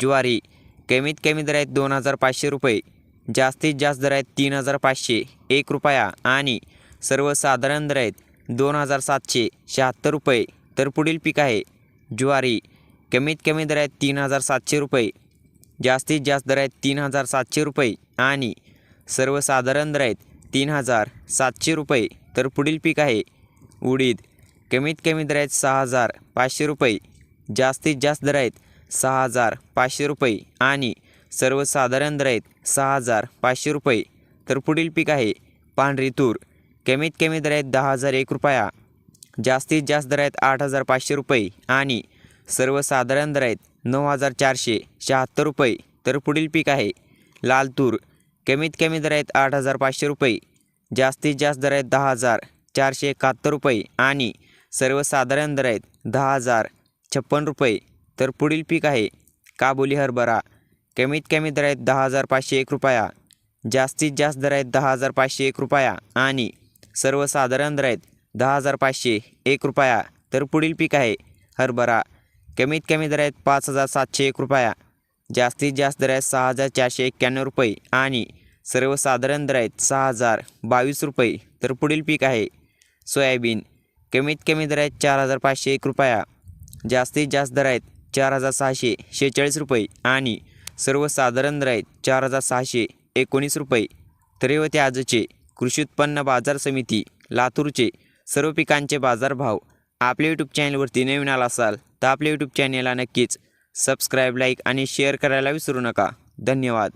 ज्वारी कमीत कमी दर आहेत दोन हजार पाचशे रुपये जास्तीत जास्त दर आहेत तीन हजार पाचशे एक रुपया आणि सर्वसाधारण दर आहेत दोन हजार सातशे शहात्तर रुपये. तर पुढील पीक आहे ज्वारी कमीत कमी दर आहेत तीन हजार सातशे रुपये जास्तीत जास्त दर आहेत तीन हजार सातशे रुपये आणि सर्वसाधारण दर आहेत तीन हजार सातशे रुपये. तर पुढील पीक आहे उडीद कमीत कमी दर आहेत सहा हजार पाचशे रुपये जास्तीत जास्त दर आहेत सहा हजार पाचशे रुपये आणि सर्वसाधारण दर आहेत सहा हजार पाचशे रुपये. तर पुढील पीक आहे पांढरी तूर. कमीत कमी दरात आहेत दहा हजार एक रुपया. जास्तीत जास्त दर आहेत आठ हजार पाचशे रुपये आणि सर्वसाधारण दर आहेत नऊ हजार चारशे शहात्तर रुपये. तर पुढील पीक आहे लाल तूर. कमीत कमी दरात आहेत आठ हजार पाचशे रुपये. जास्तीत जास्त दर आहेत दहा हजार चारशे एकाहत्तर रुपये आणि सर्वसाधारण दर आहेत दहा हजार छप्पन रुपये. तर पुढील पीक आहे काबुली हरभरा. कमीत कमी दर आहेत दहा हजार पाचशे एक रुपया जास्तीत जास्त दर आहेत दहा हजार पाचशे एक रुपया आणि सर्वसाधारण दर आहेत दहा हजार पाचशे एक रुपया. तर पुढील पीक आहे हरभरा. कमीत कमी दर आहेत पाच हजार सातशे एक रुपया जास्तीत जास्त दर आहेत सहा हजार चारशे एक्क्याण्णव रुपये आणि सर्वसाधारण दर आहेत सहा हजार बावीस रुपये. तर पुढील पीक आहे सोयाबीन. कमीत कमी दर आहेत चार हजार पाचशे एक रुपया जास्तीत जास्त दर आहेत चार हजार सहाशे शेहेचाळीस रुपये आणि सर्वसाधारण दर चार हजार सहाशे एकोणीस रुपये. तर होते आजचे कृषी उत्पन्न बाजार समिती लातूरचे सर्व पिकांचे बाजारभाव आपल्या यूट्यूब चॅनलवरती नवीन आला असाल तर आपल्या यूट्यूब चॅनलला नक्कीच सबस्क्राईब लाईक आणि शेअर करायला विसरू नका. धन्यवाद.